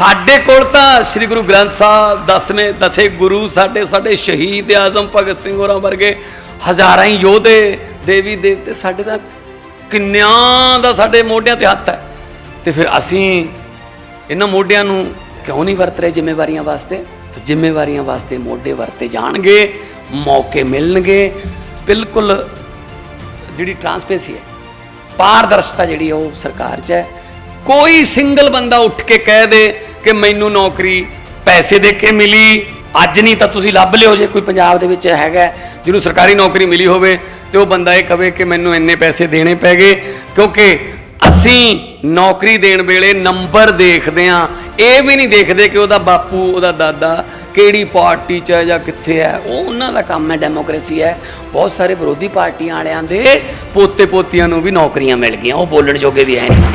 ਸਾਡੇ ਕੋਲ ਤਾਂ ਸ੍ਰੀ ਗੁਰੂ ਗ੍ਰੰਥ ਸਾਹਿਬ ਦਸਵੇਂ ਦਸੇ ਗੁਰੂ ਸਾਡੇ ਸਾਡੇ ਸ਼ਹੀਦ ਆਜ਼ਮ ਭਗਤ ਸਿੰਘ ਹੋਰਾਂ ਵਰਗੇ ਹਜ਼ਾਰਾਂ ਹੀ ਯੋਧੇ, ਦੇਵੀ ਦੇਵਤੇ ਸਾਡੇ ਤਾਂ ਕਿੰਨਿਆਂ ਦਾ ਸਾਡੇ ਮੋਢਿਆਂ ਤੇ ਹੱਥ ਹੈ। ਤੇ ਫਿਰ ਅਸੀਂ ਇਹਨਾਂ ਮੋਢਿਆਂ ਨੂੰ ਕਿਉਂ ਨਹੀਂ ਵਰਤ ਰਹੇ ਜ਼ਿੰਮੇਵਾਰੀਆਂ ਵਾਸਤੇ? ਤੇ ਜ਼ਿੰਮੇਵਾਰੀਆਂ ਵਾਸਤੇ ਮੋਢੇ ਵਰਤੇ ਜਾਣਗੇ, ਮੌਕੇ ਮਿਲਣਗੇ। ਬਿਲਕੁਲ ਜਿਹੜੀ ਟਰਾਂਸਪੇਸੀ ਹੈ, ਪਾਰਦਰਸ਼ਤਾ ਜਿਹੜੀ ਉਹ ਸਰਕਾਰ 'ਚ ਹੈ। ਕੋਈ ਸਿੰਗਲ ਬੰਦਾ ਉੱਠ ਕੇ ਕਹਿ ਦੇ ਕਿ ਮੈਨੂੰ ਨੌਕਰੀ ਪੈਸੇ ਦੇ ਕੇ ਮਿਲੀ, ਅੱਜ ਨਹੀਂ ਤਾਂ ਤੁਸੀਂ ਲੱਭ ਲਿਓ ਜੇ ਕੋਈ ਪੰਜਾਬ ਦੇ ਵਿੱਚ ਹੈਗਾ, ਜਿਹਨੂੰ ਸਰਕਾਰੀ ਨੌਕਰੀ ਮਿਲੀ ਹੋਵੇ, ਤੇ ਉਹ ਬੰਦਾ ਇਹ ਕਵੇ ਕਿ ਮੈਨੂੰ ਇੰਨੇ ਪੈਸੇ ਦੇਣੇ ਪੈ ਗਏ, ਕਿਉਂਕਿ ਅਸੀਂ ਨੌਕਰੀ ਦੇਣ ਵੇਲੇ ਨੰਬਰ ਦੇਖਦੇ ਆ ਇਹ ਵੀ ਨਹੀਂ ਦੇਖਦੇ ਕਿ ਉਹਦਾ ਬਾਪੂ, ਉਹਦਾ ਦਾਦਾ ਕਿਹੜੀ ਪਾਰਟੀ 'ਚ ਹੈ ਜਾਂ ਕਿੱਥੇ ਹੈ। ਉਹ ਉਹਨਾਂ ਦਾ ਕੰਮ ਹੈ, ਡੈਮੋਕ੍ਰੇਸੀ ਹੈ। ਬਹੁਤ ਸਾਰੇ ਵਿਰੋਧੀ ਪਾਰਟੀਆਂ ਵਾਲਿਆਂ ਦੇ ਪੋਤੇ ਪੋਤੀਆਂ ਨੂੰ ਵੀ ਨੌਕਰੀਆਂ ਮਿਲ ਗਈਆਂ, ਉਹ ਬੋਲਣ ਜੋਗੇ ਵੀ ਹੈ ਨਹੀਂ।